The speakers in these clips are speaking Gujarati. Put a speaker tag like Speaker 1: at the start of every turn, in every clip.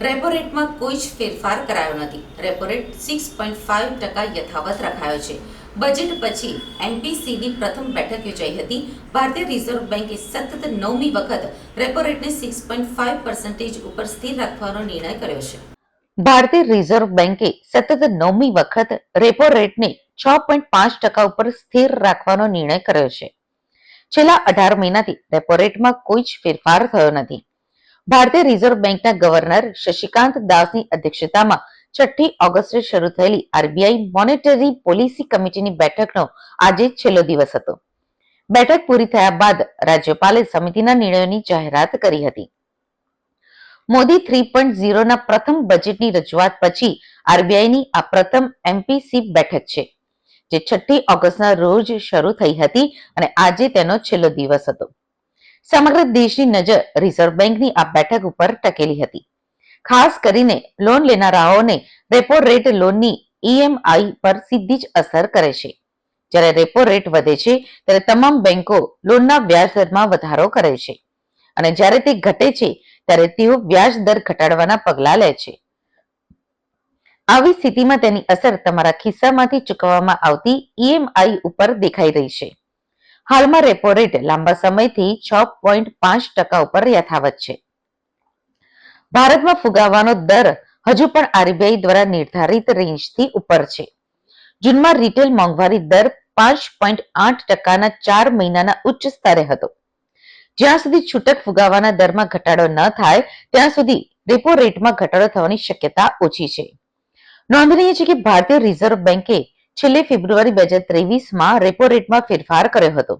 Speaker 1: રેટમાં કોઈ જ ફેરફાર કરાયો નથી. Repo rate six point five ટકા યથાવત રખાયો છે. બજેટ પછી એનપીસીની પ્રથમ બેઠક યોજાઈ હતી. ભારતીય રિઝર્વ બેન્કે સતત નવમી વખત રેપો રેટને સિક્સ પોઈન્ટ ફાઇવ પર્સન્ટેજ ઉપર સ્થિર રાખવાનો નિર્ણય કર્યો છે.
Speaker 2: ભારતીય રિઝર્વ બેન્કે સતત નવમી વખત રેપો રેટને છ પોઈન્ટ પાંચ ટકા ઉપર સ્થિર રાખવાનો નિર્ણય કર્યો છે. છેલ્લા અઢાર મહિનાથી રેપો રેટમાં કોઈ જ ફેરફાર થયો નથી. ભારતીય રિઝર્વ બેંકના ગવર્નર શશિકાંત દાસની અધ્યક્ષતામાં છઠ્ઠી ઓગસ્ટે શરૂ થયેલી આરબીઆઈ મોનેટરી પોલિસી કમિટીની બેઠકનો આજે છેલ્લો દિવસ હતો. બેઠક પૂરી થયા બાદ રાજ્યપાલે સમિતિના નિર્ણયોની જાહેરાત કરી હતી. મોદી થ્રી પોઈન્ટ ઝીરોના પ્રથમ બજેટની રજૂઆત પછી આરબીઆઈની આ પ્રથમ એમપીસી બેઠક છે, જે છઠ્ઠી ઓગસ્ટના રોજ શરૂ થઈ હતી અને આજે તેનો છેલ્લો દિવસ હતો. સમગ્ર દેશની નજર રિઝર્વ બેંકની આ બેઠક ઉપર ટકેલી હતી. ખાસ કરીને લોન લેનારાઓને રેપો રેટ લોનની ઈએમઆઈ પર સીધી જ અસર કરે છે. જ્યારે રેપો રેટ વધે છે, ત્યારે તમામ બેંકો લોનના વ્યાજ દરમાં વધારો કરે છે. અને જ્યારે તે ઘટે છે, ત્યારે તેઓ વ્યાજ દર ઘટાડવાના પગલા લે છે. આવી સ્થિતિમાં તેની અસર તમારા ખિસ્સામાંથી ચૂકવવામાં આવતી ઈએમઆઈ ઉપર દેખાઈ રહી છે. હાલમાં રેપો રેટ લાંબા સમયથી છ પોઈન્ટ પાંચ ટકા ઉપર યથાવત છે. ભારતમાં ફુગાવાનો દર હજુ પણ આરબીઆઈ દ્વારા નિર્ધારિત રેન્જથી ઉપર છે. જૂનમાં રિટેલ મોંઘવારી દર પાંચ પોઈન્ટ આઠ ટકાના ચાર મહિનાના ઉચ્ચ સ્તરે હતો. જ્યાં સુધી છૂટક ફુગાવાના દરમાં ઘટાડો ન થાય, ત્યાં સુધી રેપો રેટમાં ઘટાડો થવાની શક્યતા ઓછી છે. નોંધનીય છે કે ભારતીય રિઝર્વ બેંકે છેલ્લે ફેબ્રુઆરી બે હજાર ત્રેવીસમાં રેપો રેટમાં ફેરફાર કર્યો હતો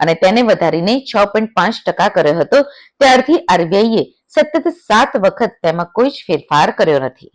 Speaker 2: અને તેને વધારીને છ પોઈન્ટ પાંચ ટકા કર્યો હતો. ત્યારથી આરબીઆઈએ સતત સાત વખત તેમાં કોઈ જ ફેરફાર કર્યો નથી.